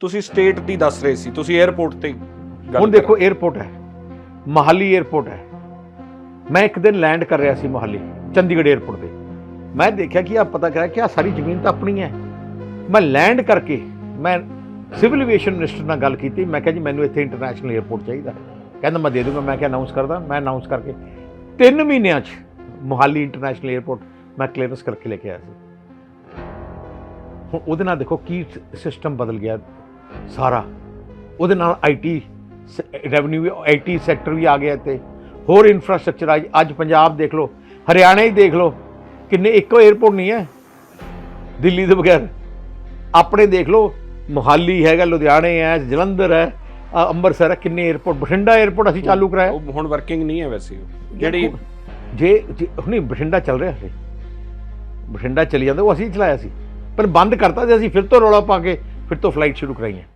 ਤੁਸੀਂ ਸਟੇਟ ਦੀ ਦੱਸ ਰਹੇ ਸੀ ਤੁਸੀਂ 에어ਪੋਰਟ ਤੇ ਹੁਣ ਦੇਖੋ 에어ਪੋਰਟ ਹੈ ਮਹਾਲੀ 에어ਪੋਰਟ ਹੈ। ਮੈਂ ਇੱਕ ਦਿਨ ਲੈਂਡ ਕਰ ਰਿਹਾ ਸੀ ਮਹਾਲੀ ਚੰਡੀਗੜ੍ਹ 에어ਪੋਰਟ ਤੇ। ਮੈਂ ਦੇਖਿਆ ਕਿ ਆ ਪਤਾ ਕਰਿਆ ਕਿ ਆ ਸਾਰੀ ਜ਼ਮੀਨ ਤਾਂ ਆਪਣੀ ਹੈ। ਮੈਂ ਲੈਂਡ ਕਰਕੇ ਮੈਂ ਸਿਵਲ ਏਵੀਏਸ਼ਨ ਮਿਨਿਸਟਰ ਨਾਲ ਗੱਲ ਕੀਤੀ ਮੈਂ ਕਿਹਾ ਜੀ ਮੈਨੂੰ ਇੱਥੇ ਇੰਟਰਨੈਸ਼ਨਲ 에어ਪੋਰਟ ਚਾਹੀਦਾ ਕਹਿੰਦਾ ਮੈਂ ਦੇ ਦੂੰਗਾ ਮੈਂ ਕਿਹਾ ਅਨਾਉਂਸ ਕਰਦਾ ਮੈਂ ਅਨਾਉਂਸ ਕਰਕੇ 3 ਮਹੀਨਿਆਂ 'ਚ ਮੋਹਾਲੀ ਇੰਟਰਨੈਸ਼ਨਲ 에어ਪੋਰਟ ਮੈਂ ਕਲੀਅਰੈਂਸ ਕਰਕੇ ਲੈ ਕੇ ਆਇਆ ਸੀ। ਹੁਣ ਉਹਦੇ ਨਾਲ ਦੇਖੋ ਕੀ ਸਿਸਟਮ ਬਦਲ ਗਿਆ। ਸਾਰਾ। ਉਹਦੇ ਨਾਲ ਆਈਟੀ ਰੈਵਨਿਊ ਵੀ ਆਈਟੀ ਸੈਕਟਰ ਵੀ ਆ ਗਿਆ ਇੱਥੇ। ਹੋਰ ਇਨਫਰਾਸਟ੍ਰਕਚਰ ਅੱਜ ਅੱਜ ਪੰਜਾਬ ਦੇਖ ਲਓ ਹਰਿਆਣਾ ਹੀ ਦੇਖ ਲਓ ਕਿੰਨੇ ਇੱਕੋ 에ਅਰਪੋਰਟ ਨਹੀਂ ਹੈ ਦਿੱਲੀ ਦੇ ਬਗੈਰ। ਆਪਣੇ ਦੇਖ ਲਓ ਮੁਹਾਲੀ ਹੈਗਾ ਲੁਧਿਆਣੇ ਹੈ ਜਲੰਧਰ ਹੈ ਅੰਮ੍ਰਿਤਸਰ ਹੈ ਕਿੰਨੇ 에ਅਰਪੋਰਟ ਬਠਿੰਡਾ 에ਅਰਪੋਰਟ ਅਸੀਂ ਚਾਲੂ ਕਰਾਇਆ। ਉਹ ਹੁਣ ਵਰਕਿੰਗ ਨਹੀਂ ਹੈ ਵੈਸੇ ਜਿਹੜੀ ਜੇ ਹੁਣੀ ਬਠਿੰਡਾ ਚੱਲ ਰਿਹਾ ਸੀ। ਬਠਿੰਡਾ ਚਲੀ ਜਾਂਦਾ ਉਹ ਅਸੀਂ ਚਲਾਇਆ ਸੀ। ਪਰ ਬੰਦ ਕਰਤਾ ਜੇ ਅਸੀਂ ਫਿਰ ਤੋਂ ਰੌਲਾ ਪਾ ਕੇ ਫਿਰ ਤੋਂ ਫਲਾਈਟ ਸ਼ੁਰੂ ਕਰਾਈਆਂ